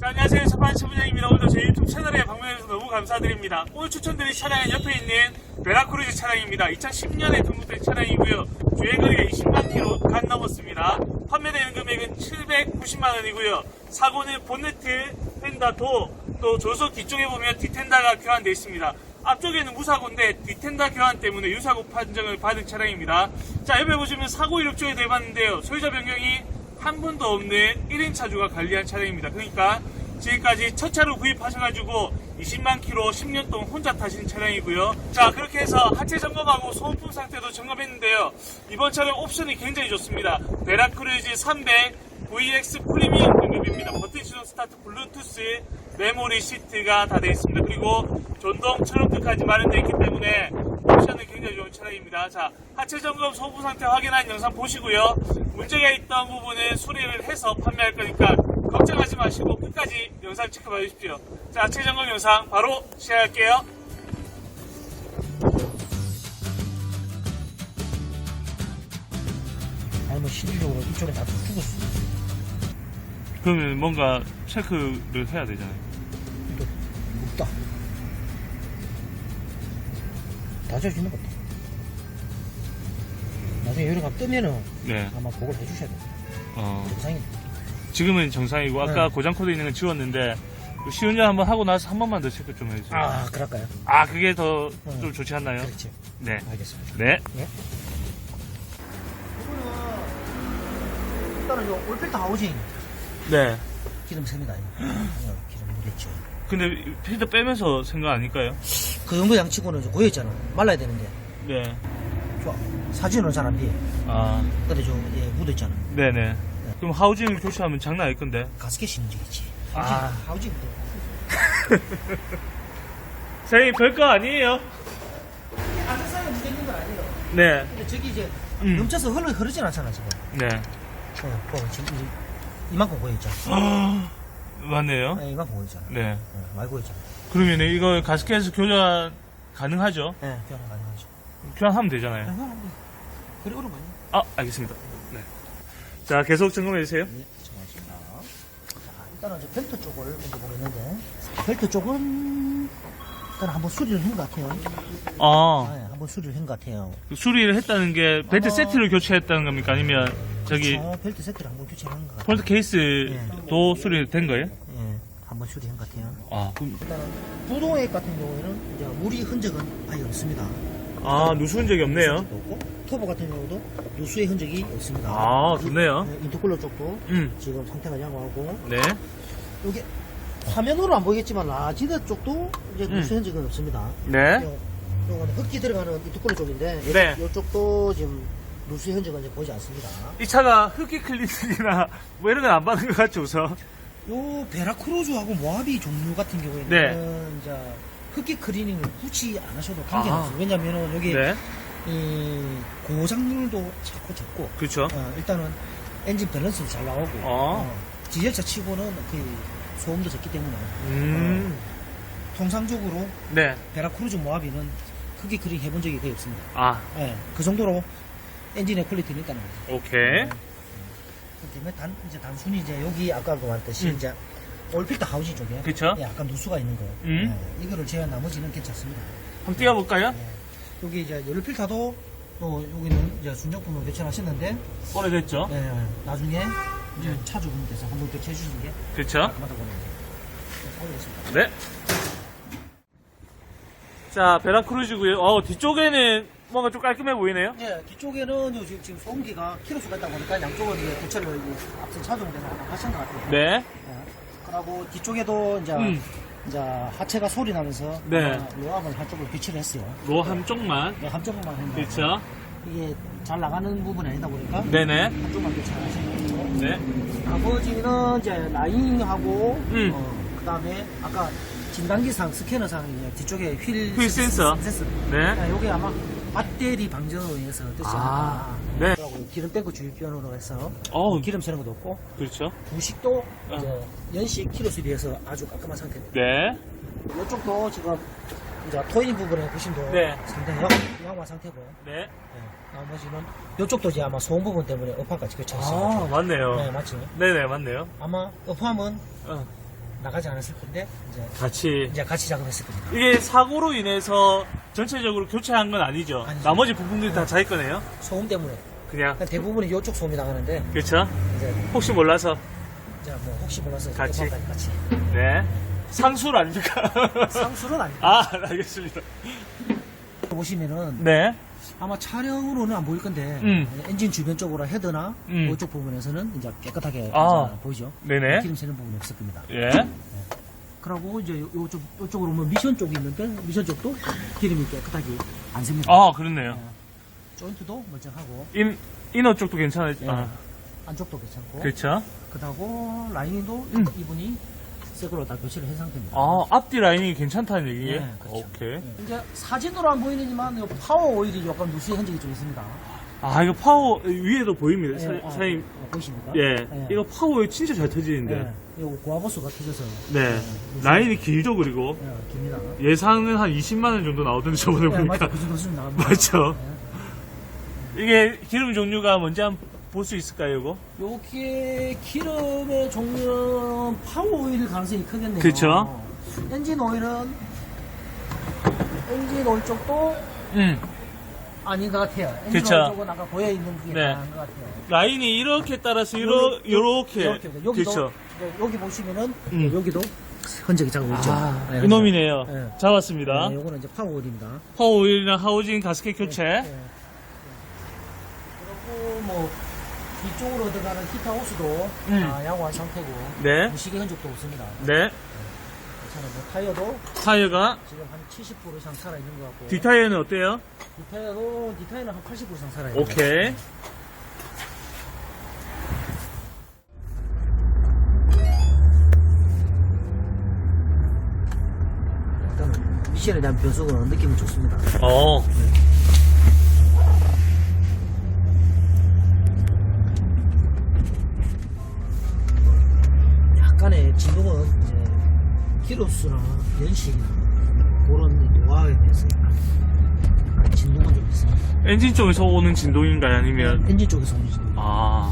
자, 안녕하세요. 첫판치 부장입니다. 오늘도 저희 유튜브 채널에 방문해주셔서 너무 감사드립니다. 오늘 추천드릴 차량은 옆에 있는 베라크루즈 차량입니다. 2010년에 등록된 차량이고요. 주행거리가 20만 킬로 간 넘었습니다. 판매되는 금액은 790만 원이고요. 사고는 본네트, 펜다, 도, 또 조속 뒤쪽에 보면 디텐다가 교환되어 있습니다. 앞쪽에는 무사고인데 디텐다 교환 때문에 유사고 판정을 받은 차량입니다. 자, 옆에 보시면 사고 이력 쪽에 대봤는데요. 소유자 변경이 한 분도 없는 1인 차주가 관리한 차량입니다. 그러니까 지금까지 첫 차로 구입하셔가지고 20만 킬로 10년 동안 혼자 타신 차량이고요. 자 그렇게 해서 하체 점검하고 소모품 상태도 점검했는데요. 이번 차량 옵션이 굉장히 좋습니다. 베라크루즈 300 VX 프리미엄 등급입니다. 버튼 시동 스타트 블루투스 메모리 시트가 다 되어 있습니다. 그리고 전동 철음등까지 마련되어 있기 때문에 옵션은 굉장히 좋은 차량입니다. 자, 하체 점검 소부 상태 확인한 영상 보시고요. 문제가 있던 부분은 수리를 해서 판매할 거니까 걱정하지 마시고 끝까지 영상 체크해 주십시오. 자, 하체 점검 영상 바로 시작할게요. 아니면 실질적으로 이쪽에 다 죽었어. 그러면 뭔가 체크를 해야 되잖아요. 다 젖있는 것 같아. 나중에 여기가 뜨면은 네. 아마 그걸 해주셔야 돼. 어, 이상이 지금은 정상이고 아까 네. 고장 코드 있는 건 지웠는데 시운전 한번 하고 나서 한 번만 더 체크 좀 해주세요. 아, 그럴까요? 아, 그게 더좀 응. 좋지 않나요? 그렇지. 네. 알겠습니다. 네. 예. 이거는 일단은 요 올필터 하우징 네. 기름 셉니다. 이거. 어, 기름 묻겠죠. 근데 필터 빼면서 생각 아닐까요? 그 정도 양치고는 좀 고여있잖아. 말라야 되는데. 네. 좋아. 사진은 잘안 비해. 아, 근데 좀 예, 묻어있잖아. 네네. 그럼 하우징을 교체하면 장난 아닐 건데. 가스켓이 문제겠지. 아. 하우징 또. 선생님, 별거 아니에요. 안전상에 문제 있는 건 아니에요. 네. 근데 저기 이제 음. 넘쳐서 흘러 흐르진 않잖아 지금. 네. 어, 어, 지금 이, 이만큼 고여있잖아. 아, 맞네요. 네, 이만큼 고여있잖아. 네. 어, 많이 고여있잖아. 그러면 이거 가스켓에서 교환 가능하죠? 네, 교환 가능하죠. 교환하면 되잖아요. 네, 교환 그래 어려운 거 아니야? 아, 알겠습니다. 네. 자, 계속 점검해 주세요. 네, 정하겠습니다. 자, 일단은 이제 벨트 쪽을 먼저 보겠는데, 벨트 쪽은 일단 한번 수리를 한 것 같아요. 아, 네, 한번 수리를 한 것 같아요. 수리를 했다는 게 벨트 아마- 세트를 교체했다는 겁니까? 아니면 저기. 벨트 세트를 한번 교체한 것 같아요. 폴드 케이스도 수리된 거예요? 예, 한번 수리한 것 같아요. 아, 그럼- 일단은 부동액 같은 경우에는 이제 물이 흔적은 아예 없습니다. 아, 누수한 적이 없네요. 흔적도 없고, 터보 같은 경우도 누수의 흔적이 없습니다. 아, 좋네요. 네, 인터쿨러 쪽도 음, 지금 상태가 양호하고 네. 여기 화면으로 안 보이겠지만 라지드 쪽도 이제 음. 누수 흔적은 없습니다. 네. 요- 요거는 흙기 들어가는 인터쿨러 쪽인데 요, 네. 요쪽도 지금 누수의 흔적은 이제 보지 않습니다. 이 차가 흡기 클리닝이나 뭐 이런 건 안 받은 것 같죠, 우선? 요 베라크루즈하고 모하비 종류 같은 경우에는 네. 이제 흙기 클리닝을 굳이 안 하셔도 관계가 아. 없어요. 왜냐면은 여기 네. 이 고장률도 자꾸 적고 그렇죠. 어, 일단은 엔진 밸런스도 잘 나오고 어. 어, 디젤차 치고는 거의 소음도 적기 때문에 음, 통상적으로 네. 베라크루즈 모하비는 크게 그리 해본 적이 거의 없습니다. 아, 예, 그 정도로 엔진의 퀄리티는 있다는 거죠. 오케이. 그렇기 때문에 단, 이제 단순히 이제 여기 아까도 말했듯이 음. 이제 올필터 하우징 쪽에 그쵸. 예, 약간 누수가 있는 거 음. 예, 이거를 제외한 나머지는 괜찮습니다. 한번 띄워볼까요? 예. 여기 이제 열필터도 또 여기는 이제 순정품으로 교체하셨는데 오래됐죠? 예, 나중에 이제 음. 차주분께서 한번 교체해 주시는 게 보는 거. 올리겠습니다. 네. 자, 베라크루즈고요. 어, 뒤쪽에는 뭔가 좀 깔끔해 보이네요. 예, 뒤쪽에는 요 지금, 지금 소음기가 키로수가 있다 보니까 양쪽은 이제 교체를 이제 앞선 차종에서 하신 것 같아요. 네. 예. 그리고 뒤쪽에도 이제, 음. 이제 하체가 소리 나면서 네. 아마 로압을 한쪽으로 교체를 했어요. 로 한쪽만. 네, 한쪽만 했는데 그렇죠. 이게 잘 나가는 부분이 아니다 보니까 네네. 한쪽만 교체를 하신 거죠. 네. 나머지는 이제 라인하고 음. 어, 그다음에 아까 진단기상 스캐너상 이제 뒤쪽에 휠, 휠 센서. 센서. 네. 네, 요게 아마 배터리 방전으로 인해서 뜻이 아. 네. 기름 탱크 주입변으로 해서 어우, 기름 새는 것도 없고 그렇죠. 부식도 어. 이제 연식 키로수에 비해서 아주 깔끔한 상태입니다. 네. 이쪽도 지금 이제 토이닝 부분에 보시면 네. 상당히 양- 양호한 상태고 네. 네, 나머지는 이쪽도 이제 아마 소음 부분 때문에 교체했어요. 아, 맞네요. 네, 맞죠. 네네, 맞네요. 아마 업함은 어. 나가지 않았을 건데 이제 같이. 이제 같이 작업했을 겁니다. 이게 사고로 인해서 전체적으로 교체한 건 아니죠? 아니죠. 나머지 부분들이 다 자기 거네요? 소음 때문에 그냥. 대부분이 이쪽 소음이 나가는데 그렇죠? 이제 혹시 몰라서. 이제 뭐 혹시 몰라서 같이. 옆방까지 같이 네. 상술 아닙니까? 상수는 아니고 아, 알겠습니다. 보시면은 네. 아마 촬영으로는 안 보일 건데 음. 엔진 주변 쪽으로 헤드나 음. 이쪽 부분에서는 이제 깨끗하게 아. 보이죠? 네네. 기름 새는 부분이 없을 겁니다. 예. 그리고 이제 요- 요쪽 요쪽으로 오면 미션 쪽이 있는데 미션 쪽도 기름이 깨끗하게 안 셉니다. 아, 그렇네요. 조인트도 멀쩡하고 인, 이너 쪽도 괜찮아요. 예. 아, 안쪽도 괜찮고 그렇죠. 그다고 라이닝도 음. 이분이 새 걸로 다 교체를 한 상태입니다. 아, 앞뒤 라인이 괜찮다는 얘기예요? 네, 그렇죠. 오케이. 네. 이제 사진으로 안 보이지만 요 파워 오일이 약간 누수의 흔적이 좀 있습니다. 아, 이거 파워 위에도 보입니다. 사, 예, 아, 사장님. 어, 보이십니까? 예. 예. 이거 파워 진짜 잘 터지는데. 예. 요 고아보스가 터져서 네. 라인이 길죠, 그리고. 예, 깁니다. 예상은 한 20만원 정도 나오던데, 저번에 예, 보니까. 맞죠. 그 정도 수준 나갑니다. 맞죠. 예. 이게 기름 종류가 뭔지 한번 볼 수 있을까요, 이거? 요게 기름의 종류는 파워 오일일 가능성이 크겠네요. 그쵸. 엔진 오일은 엔진 오일 쪽도 음. 아닌 것 같아요. 엔진 그쵸. 오일 쪽은 아까 보여 있는 게 네. 나은 것 같아요. 라인이 이렇게 따라서 이러, 요렇게. 이렇게 여기도 그쵸. 네, 여기 보시면은 음. 여기도 흔적이 자고 있죠. 아, 네, 이놈이네요. 네. 잡았습니다. 네, 요거는 이제 파워 오일입니다. 파워 오일이랑 하우징 가스켓 교체. 네. 그리고 뭐 뒤쪽으로 들어가는 히터 호스도 음. 다 양호한 상태고 네. 무식의 흔적도 없습니다. 네. 괜찮아요. 뭐 타이어도 타이어가 지금 한 70% 이상 살아 있는 것 같고 뒷타이어는 어때요? 뒷타이어도 뒷타이어는 한 80% 이상 살아 있는 오케이. 일단은 미션에 대한 변속은 느낌은 좋습니다. 어. 약간의 진동은 이제 키로수나 연식이나 그런 노화에 대해서 약간 진동은 좀 있습니다. 엔진 쪽에서 오는 진동인가요? 아니면 엔진 쪽에서 오는 진동. 아.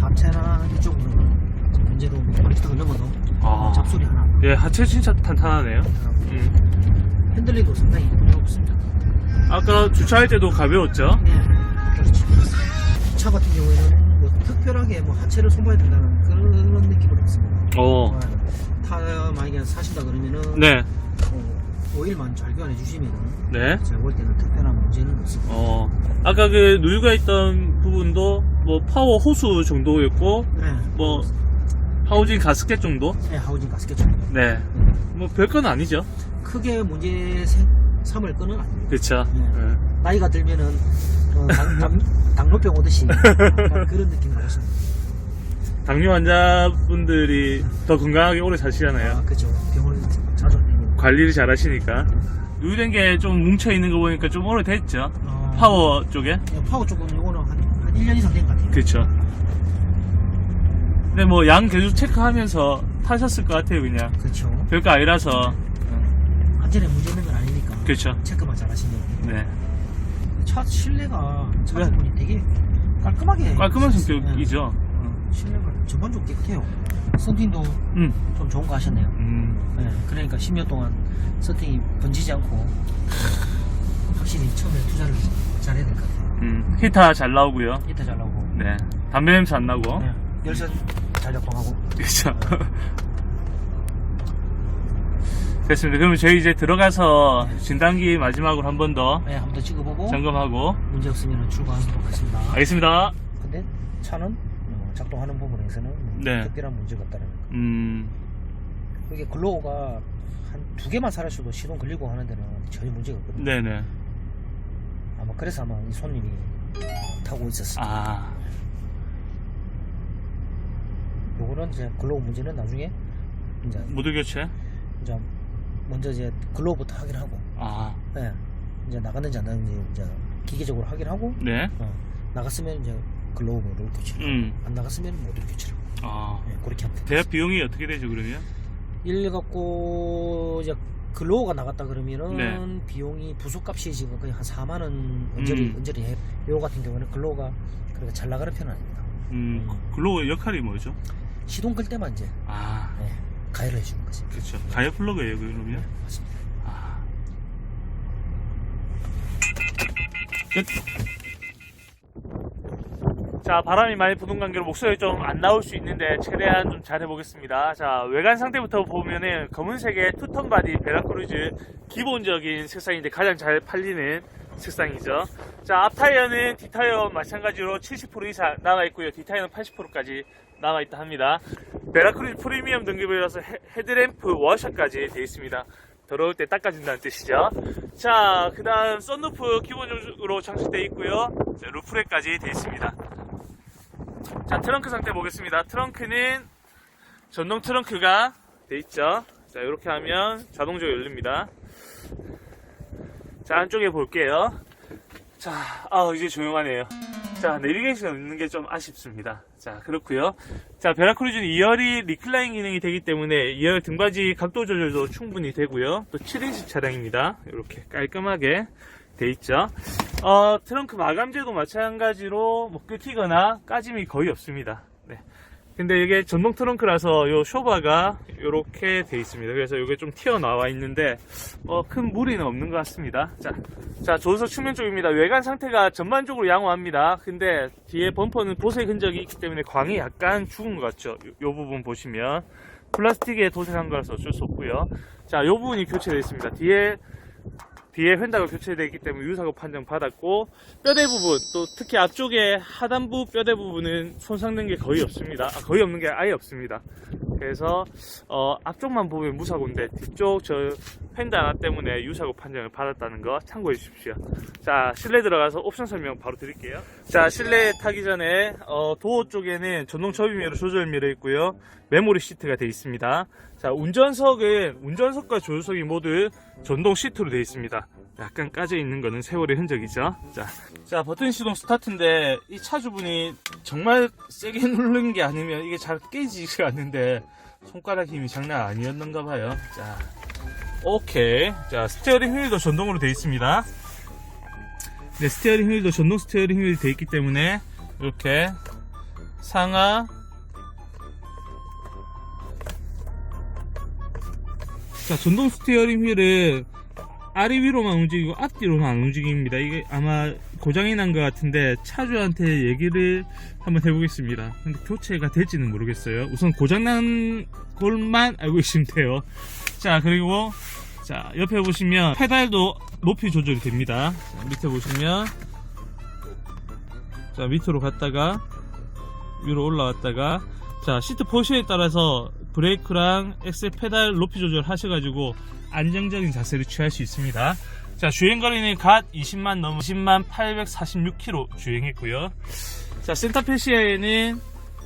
하체나 이쪽으로는 문제로 멀티가 넘어도 아. 잡소리 하나 안 예, 하체 진짜 탄탄하네요. 음. 핸들링도 상당히 부드럽습니다. 아까 주차할 때도 가벼웠죠? 네, 그렇죠. 이차 같은 경우에는 뭐 특별하게 뭐 하체를 손봐야 된다는 그런 느낌은 없습니다. 어. 타 만약에 사신다 그러면은 네. 어, 오일만 잘 교환해 주시면은 네. 제가 볼 때는 특별한 문제는 없습니다. 어. 아까 그 누유가 있던 부분도 뭐 파워 호수 정도였고, 네, 뭐 하우징 가스켓 정도? 네, 하우징 가스켓 정도. 네. 뭐 별건 아니죠. 크게 문제 생- 삼을 건은 아닙니다. 그쵸. 네. 예. 나이가 들면은 어, 당, 당, 당뇨병 오듯이 그런 느낌 나오십니다. 당뇨 환자분들이 더 건강하게 오래 사시잖아요. 아, 그죠. 병원에 자주 다니고. 관리를 잘 하시니까. 누유된 게 좀 뭉쳐있는 거 보니까 좀 오래됐죠. 어, 파워 쪽에. 예, 파워 쪽은 요거는 한, 한 1년 이상 된 것 같아요. 그쵸. 근데 뭐 양 계속 체크하면서 타셨을 것 같아요, 그냥. 그렇죠. 별거 아니라서. 어, 안전에 문제 있는 건 아니니까. 그쵸. 체크만 잘 하시면. 네. 차 실내가 차 네. 되게 깔끔하게. 깔끔한 있었어요. 성격이죠. 어, 실내가 전반적으로 깨끗해요. 썬팅도 음. 좀 좋은 거 하셨네요. 음. 네, 그러니까 10년 동안 썬팅이 번지지 않고 확실히 처음에 투자를 잘해야 될 것 같아요. 음. 히타 잘 나오고요. 이따 잘 나오고. 네. 담배 냄새 안 나고. 네, 열선 잘 작동하고. 그쵸. 됐습니다. 그러면 저희 이제 들어가서 진단기 마지막으로 한 번 더 네, 한번 더 찍어보고 점검하고 문제 없으면 출발하도록 하겠습니다. 알겠습니다. 근데 차는 어, 작동하는 부분에서는 뭐 네. 특별한 문제가 없다는 거. 음. 이게 글로우가 한 두 개만 살았어도 시동 걸리고 하는 데는 전혀 문제가 없거든요. 네네. 아마 그래서 아마 이 손님이 타고 있었어요. 아. 요거는 이제 글로우 문제는 나중에 이제, 모두 교체? 이제 먼저 이제 글로우부터 확인하고 아. 네. 이제 나갔는지 안 나갔는지 이제 기계적으로 확인하고 네. 어, 나갔으면 이제 글로우 모드를 교체를 음. 안 나갔으면 모드를 교체를 아. 네, 그렇게 돼요. 대략 비용이 어떻게 되죠, 그러면? 일 갖고 이제 글로우가 나갔다 그러면은 네. 비용이 부속값이 지금 거의 한 4만 원 언저리 음. 언저리 해. 요 같은 경우는 글로우가 그렇게 잘 나가는 편은 아닙니다. 음. 글로우 역할이 뭐죠? 시동 끌 때만 이제 아. 네, 가열을 해주는 거지. 그렇죠. 가열 플러그예요, 그러면? 아. 끝. 자, 바람이 많이 부는 관계로 목소리 좀 안 나올 수 있는데 최대한 좀 잘 해보겠습니다. 자, 외관 상태부터 보면은 검은색의 투톤 바디 베라크루즈 기본적인 색상인데 가장 잘 팔리는 색상이죠. 자, 앞 타이어는 뒷 타이어 마찬가지로 70% 이상 나와 있고요. 뒷 타이어는 80%까지 나와 있다 합니다. 베라크루즈 프리미엄 등급이라서 헤- 헤드램프 워셔까지 되어 있습니다. 더러울 때 닦아준다는 뜻이죠. 자, 그 다음 썬루프 기본적으로 장식되어 있고요. 자, 루프렉까지 되어 있습니다. 자, 트렁크 상태 보겠습니다. 트렁크는 전동 트렁크가 되어 있죠. 자, 이렇게 하면 자동적으로 열립니다. 자, 안쪽에 볼게요. 자, 아, 이제 조용하네요. 자, 내비게이션 없는 게 좀 아쉽습니다. 자, 그렇고요 자, 베라크루즈는 2열이 리클라인 기능이 되기 때문에 2열 등받이 각도 조절도 충분히 되고요. 또 7인식 차량입니다. 이렇게 깔끔하게 돼 있죠. 어, 트렁크 마감재도 마찬가지로 뭐 끊기거나 까짐이 거의 없습니다. 네. 근데 이게 전동 트렁크라서 요 쇼바가 이렇게 돼 있습니다. 그래서 이게 좀 튀어나와 있는데 어, 큰 무리는 없는 것 같습니다. 자, 자 조수석 측면 쪽입니다. 외관 상태가 전반적으로 양호합니다. 근데 뒤에 범퍼는 도색 흔적이 있기 때문에 광이 약간 죽은 것 같죠. 요, 요 부분 보시면 플라스틱에 도색한 거라서 어쩔 수 없고요. 자, 요 부분이 교체되어 있습니다. 뒤에 뒤에 휀다가 교체되어 있기 때문에 유사고 판정 받았고 뼈대 부분 또 특히 앞쪽에 하단부 뼈대 부분은 손상된 게 거의 없습니다. 아, 거의 없는 게 아예 없습니다. 그래서 어, 앞쪽만 보면 무사고인데 뒤쪽 저 휀다 하나 때문에 유사고 판정을 받았다는 거 참고해 주십시오. 자 실내 들어가서 옵션 설명 바로 드릴게요. 자 실내 타기 전에 어, 도어 쪽에는 전동 접이미러 조절미러 있고요. 메모리 시트가 되어 있습니다. 자 운전석은 운전석과 조수석이 모두 전동 시트로 되어 있습니다. 약간 까져 있는 거는 세월의 흔적이죠. 자, 자 버튼 시동 스타트인데 이 차주분이 정말 세게 누른 게 아니면 이게 잘 깨지지가 않는데 손가락 힘이 장난 아니었는가 봐요. 자, 오케이. 자 스티어링 휠도 전동으로 되어 있습니다. 네, 스티어링 휠도 전동 스티어링 휠이 되어 있기 때문에 이렇게 상하 자, 전동 스티어링 휠은 아래 위로만 움직이고 앞뒤로는 안 움직입니다. 이게 아마 고장이 난 것 같은데 차주한테 얘기를 한번 해보겠습니다. 근데 교체가 될지는 모르겠어요. 우선 고장난 걸만 알고 계시면 돼요. 자, 그리고 자, 옆에 보시면 페달도 높이 조절이 됩니다. 자, 밑에 보시면 자, 밑으로 갔다가 위로 올라왔다가 자, 시트 포지션에 따라서 브레이크랑 엑셀 페달 높이 조절 하셔가지고 안정적인 자세를 취할 수 있습니다. 자, 주행거리는 갓 20만 넘은 10만 846km 주행했고요. 자, 센터 패시아에는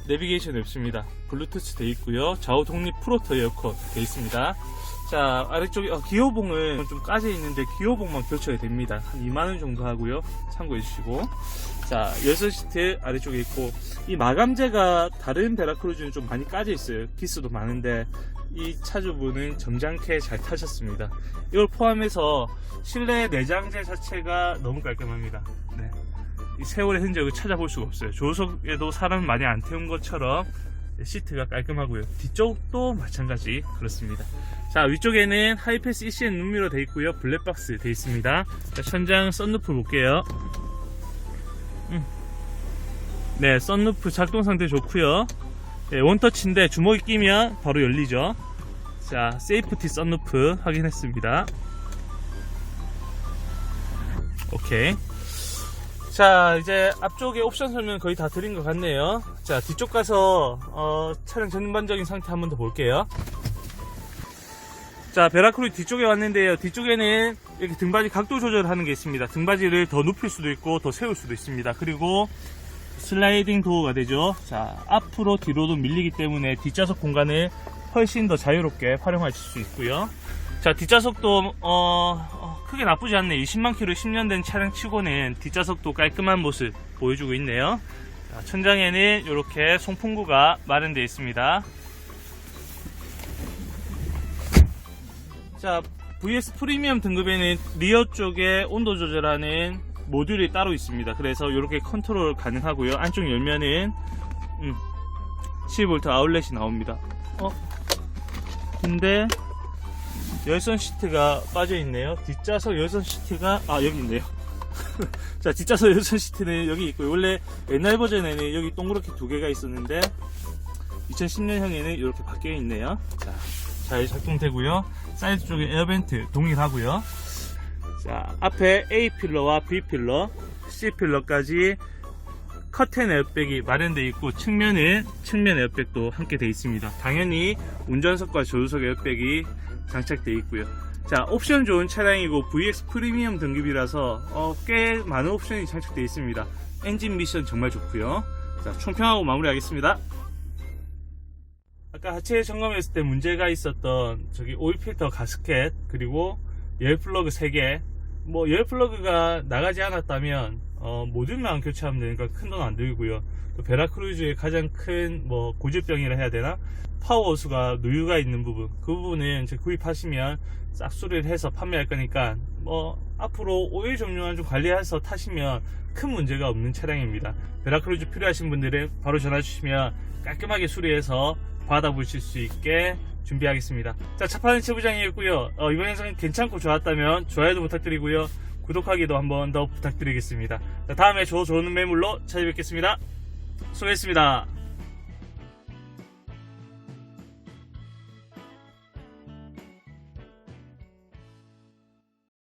내비게이션이 없습니다. 블루투스 되어 있고요. 좌우 독립 프로토 에어컨 되어 있습니다. 자, 아래쪽에 어, 기어봉은 좀 까져 있는데 기어봉만 교체가 됩니다. 한 2만 원 정도 하고요. 참고해 주시고. 자, 열선 시트 아래쪽에 있고, 이 마감재가 다른 베라크루즈는 좀 많이 까져 있어요. 기스도 많은데, 이 차주분은 점잖게 잘 타셨습니다. 이걸 포함해서 실내 내장재 자체가 너무 깔끔합니다. 네. 이 세월의 흔적을 찾아볼 수가 없어요. 조석에도 사람 많이 안 태운 것처럼 시트가 깔끔하고요. 뒤쪽도 마찬가지 그렇습니다. 자 위쪽에는 하이패스 ECN 눈미러 되어 있고요. 블랙박스 되어 있습니다. 자, 천장 썬루프 볼게요. 음. 네, 썬루프 작동 상태 좋고요. 네, 원터치인데 주먹이 끼면 바로 열리죠. 자, 세이프티 썬루프 확인했습니다. 오케이. 자, 이제 앞쪽에 옵션 설명 거의 다 드린 것 같네요. 자, 뒤쪽 가서 어, 차량 전반적인 상태 한번 더 볼게요. 자, 베라크루 뒤쪽에 왔는데요. 뒤쪽에는 이렇게 등받이 각도 조절하는 게 있습니다. 등받이를 더 눕힐 수도 있고 더 세울 수도 있습니다. 그리고 슬라이딩 도어가 되죠. 자, 앞으로 뒤로도 밀리기 때문에 뒷좌석 공간을 훨씬 더 자유롭게 활용하실 수 있고요. 자, 뒷좌석도 어, 어, 크게 나쁘지 않네. 20만 킬로 10년 된 차량 치고는 뒷좌석도 깔끔한 모습 보여주고 있네요. 자, 천장에는 이렇게 송풍구가 마련되어 있습니다. 자, VS 프리미엄 등급에는 리어 쪽에 온도 조절하는 모듈이 따로 있습니다. 그래서 이렇게 컨트롤 가능하고요. 안쪽 열면은 음, 12V 아울렛이 나옵니다. 어? 근데 열선 시트가 빠져 있네요. 뒷좌석 열선 시트가 아 여기 있네요. 자 뒷좌석 열선 시트는 여기 있고 원래 옛날 버전에는 여기 동그랗게 두 개가 있었는데 2010년형에는 이렇게 바뀌어 있네요. 자, 잘 작동되고요. 사이드 쪽에 에어벤트 동일하고요. 자, 앞에 A 필러와 B 필러, C 필러까지 커튼 에어백이 마련되어 있고 측면은 측면 에어백도 함께 되어 있습니다. 당연히 운전석과 조수석 에어백이 장착되어 있고요. 자, 옵션 좋은 차량이고 VX 프리미엄 등급이라서 어, 꽤 많은 옵션이 장착되어 있습니다. 엔진 미션 정말 좋고요. 자, 총평하고 마무리하겠습니다. 아까 하체 점검했을 때 문제가 있었던 저기 오일 필터 가스켓 그리고 열 플러그 3개. 뭐 열 플러그가 나가지 않았다면 어, 모듈만 교체하면 되니까 큰 돈 안 들고요. 또 베라크루즈의 가장 큰 뭐 고질병이라 해야 되나? 파워 호스가 누유가 있는 부분. 그 부분은 구입하시면 싹 수리를 해서 판매할 거니까 뭐 앞으로 오일 종류만 좀 관리해서 타시면 큰 문제가 없는 차량입니다 베라크루즈 필요하신 분들은 바로 전화 주시면 깔끔하게 수리해서 받아보실 수 있게 준비하겠습니다. 자, 차파는 최부장이었고요. 어, 이번 영상 괜찮고 좋았다면 좋아요도 부탁드리고요. 구독하기도 한번 더 부탁드리겠습니다. 자, 다음에 저 좋은 매물로 찾아뵙겠습니다. 수고했습니다.